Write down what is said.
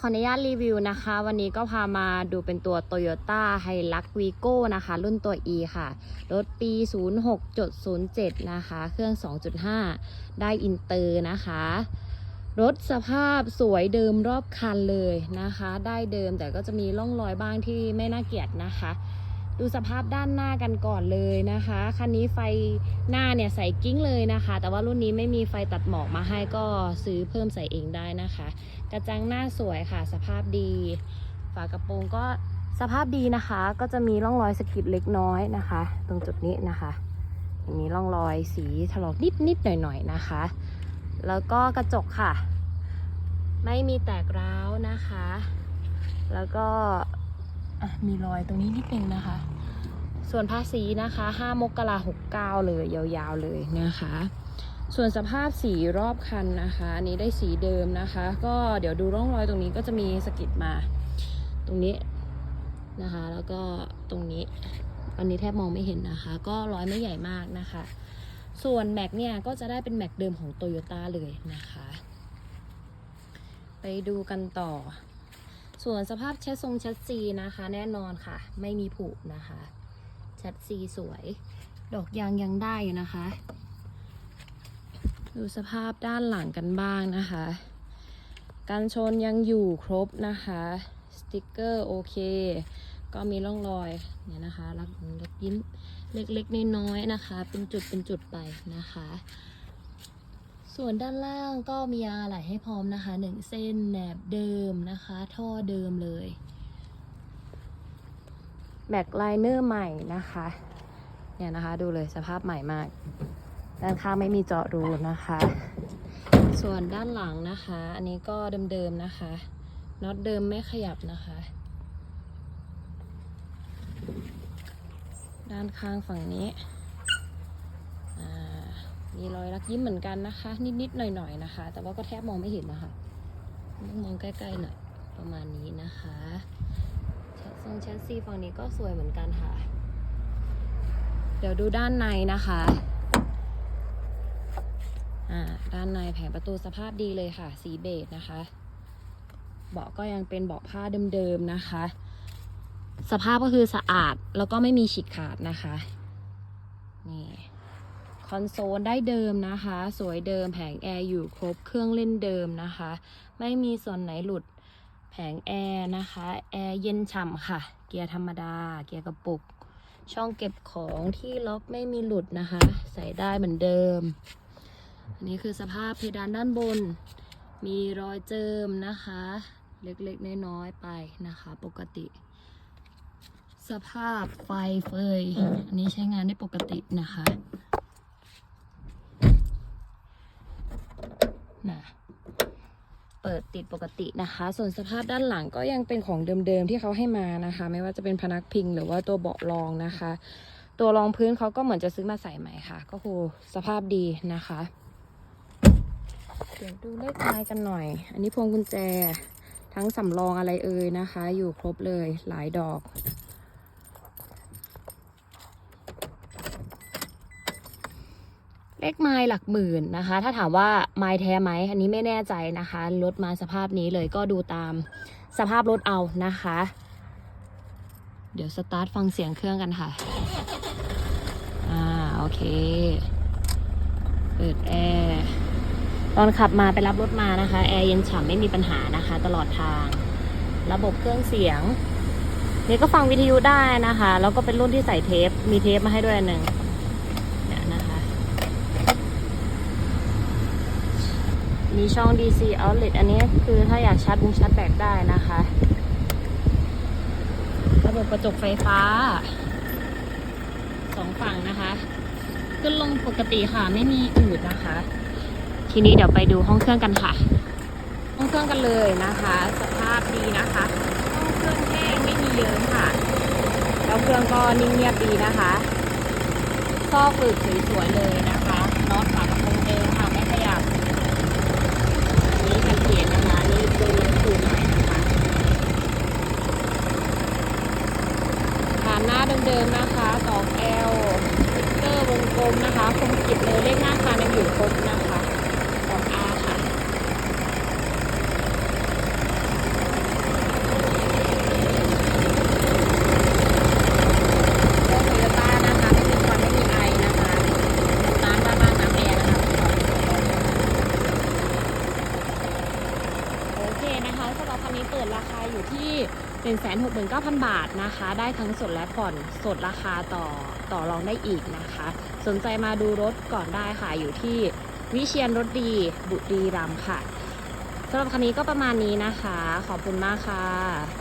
ขออนุญาตรีวิวนะคะ วันนี้ก็พามาดูเป็นตัว Toyota h i l u x Vigo นะคะ รุ่นตัว E ค่ะ รถปี 06.07 นะคะ เครื่อง 2.5 ได้อินเตอร์นะคะ รถสภาพสวยเดิมรอบคันเลยนะคะ ได้เดิมแต่ก็จะมีร่องรอยบ้างที่ไม่น่าเกลียดนะคะ ดูสภาพด้านหน้ากันก่อนเลยนะคะ คันนี้ไฟหน้าเนี่ยใส่กิ้งเลยนะคะ แต่ว่ารุ่นนี้ไม่มีไฟตัดหมอกมาให้ก็ซื้อเพิ่มใส่เองได้นะคะ กระจังหน้าสวยค่ะ สภาพดี ฝากระโปรงก็สภาพดีนะคะ ก็จะมีร่องรอยสกิดเล็กน้อยนะคะ ตรงจุดนี้นะคะ มีร่องรอยสีถลอกนิดนิดหน่อยหน่อยนะคะ แล้วก็กระจกค่ะ ไม่มีแตกร้าวนะคะ แล้วก็ มีรอยตรงนี้นิดนึงนะคะ ส่วนภาษีนะคะ5มกราหกเก้าเลยยาวๆเลยนะคะ ส่วนสภาพสีรอบคันนะคะอันนี้ได้สีเดิมนะคะ ก็เดี๋ยวดูร่องรอยตรงนี้ก็จะมีสกิดมา ตรงนี้นะคะ แล้วก็ตรงนี้อันนี้แทบมองไม่เห็นนะคะ ก็รอยไม่ใหญ่มากนะคะ ส่วนแม็กเนี่ยก็จะได้เป็นแม็กเดิมของโตโยต้าเลยนะคะ ไปดูกันต่อ ส่วนสภาพแชสซงแชสซีนะคะ แน่นอนค่ะ ไม่มีผุนะคะแชสซีสวย ดอกยางยังได้อยู่นะคะ ดูสภาพด้านหลังกันบ้างนะคะการชนยังอยู่ครบนะคะ สติกเกอร์โอเค ก็มีร่องรอยเนี่ยนะคะรักรักยิ้มเล็กๆน้อยๆนะคะ เป็นจุดเป็นจุดไปนะคะ ส่วนด้านล่างก็มียางอะไหล่ให้พร้อมนะคะหนึ่งเส้นแหนบเดิมนะคะ ท่อเดิมเลยแม็กไลเนอร์ใหม่นะคะ เนี่ยนะคะดูเลยสภาพใหม่มาก ด้านข้างไม่มีเจาะรูนะคะ ส่วนด้านหลังนะคะ อันนี้ก็เดิมๆนะคะน็อตเดิมไม่ขยับนะคะ ด้านข้างฝั่งนี้อ่า มีรอยรักยิ้มเหมือนกันนะคะ นิดๆหน่อยๆนะคะ แต่ว่าก็แทบมองไม่เห็นนะคะต้องมองใกล้ๆหน่อยประมาณนี้นะคะทรงแชทซีฝั่งนี้ก็สวยเหมือนกันค่ะ เดี๋ยวดูด้านในนะคะอ่าด้านในแผงประตูสภาพดีเลยค่ะ สีเบจนะคะ เบาะก็ยังเป็นเบาะผ้าเดิมๆนะคะ สภาพก็คือสะอาดแล้วก็ไม่มีฉีกขาดนะคะ นี่ คอนโซลได้เดิมนะคะ สวยเดิมแผงแอร์อยู่ครบเครื่องเล่นเดิมนะคะ ไม่มีส่วนไหนหลุดแผงแอร์นะคะแอร์เย็นฉ่ำค่ะ เกียร์ธรรมดา เกียร์กระปุก ช่องเก็บของที่ล็อกไม่มีหลุดนะคะ ใส่ได้เหมือนเดิม อันนี้คือสภาพเพดานด้านบน มีรอยเจิมนะคะ เล็กๆน้อยๆไปนะคะ ปกติ สภาพไฟเฟยอันนี้ใช้งานได้ปกตินะคะนะ เปิดติดปกตินะคะ ส่วนสภาพด้านหลังก็ยังเป็นของเดิมๆที่เขาให้มานะคะ ไม่ว่าจะเป็นพนักพิงหรือว่าตัวเบาะรองนะคะ ตัวรองพื้นเขาก็เหมือนจะซื้อมาใส่ใหม่ค่ะ ก็คือสภาพดีนะคะเดี๋ยวดูเลขท้ายกันหน่อย อันนี้พวงกุญแจทั้งสำรองอะไรเอ่ยนะคะ อยู่ครบเลยหลายดอก เลขไม้หลักหมื่นนะคะ ถ้าถามว่าไม้แท้ไหมอันนี้ไม่แน่ใจนะคะ รถมาสภาพนี้เลยก็ดูตามสภาพรถเอานะคะ เดี๋ยวสตาร์ทฟังเสียงเครื่องกันค่ะ อ่าโอเค เปิดแอร์ตอนขับมาไปรับรถมานะคะ แอร์เย็นฉ่ำไม่มีปัญหานะคะ ตลอดทาง ระบบเครื่องเสียง นี่ก็ฟังวิทยุได้นะคะ แล้วก็เป็นรุ่นที่ใส่เทป มีเทปมาให้ด้วยอันหนึ่งเนี่ยนะคะ มีช่อง DC outlet อันนี้คือถ้าอยากชาร์จบุงชาร์จแบตได้นะคะ ระบบกระจกไฟฟ้าสองฝั่งนะคะขึ้นลงปกติค่ะไม่มีอืดนะคะ ทีนี้เดี๋ยวไปดูห้องเครื่องกันค่ะ ห้องเครื่องกันเลยนะคะ สภาพดีนะคะ ห้องเครื่องแห้งไม่มีเยอะค่ะ แล้วเครื่องก็นิ่งเงียบดีนะคะซอกฝึกสวยๆเลยนะคะ มนะคะคมกิจเลยเลขหน้าคานอยู่ครบนะคะของอาค่ะ โอเคนะคะสำหรับคันนี้เปิดราคาอยู่ที่ 169,000 บาทนะคะ ได้ทั้งสดและผ่อนสดราคาต่อ ต่อรองได้อีกนะคะ สนใจมาดูรถก่อนได้ค่ะ อยู่ที่วิเชียนรถดีบุรีรัมย์ค่ะสำหรับคันนี้ก็ประมาณนี้นะคะ ขอบคุณมากค่ะ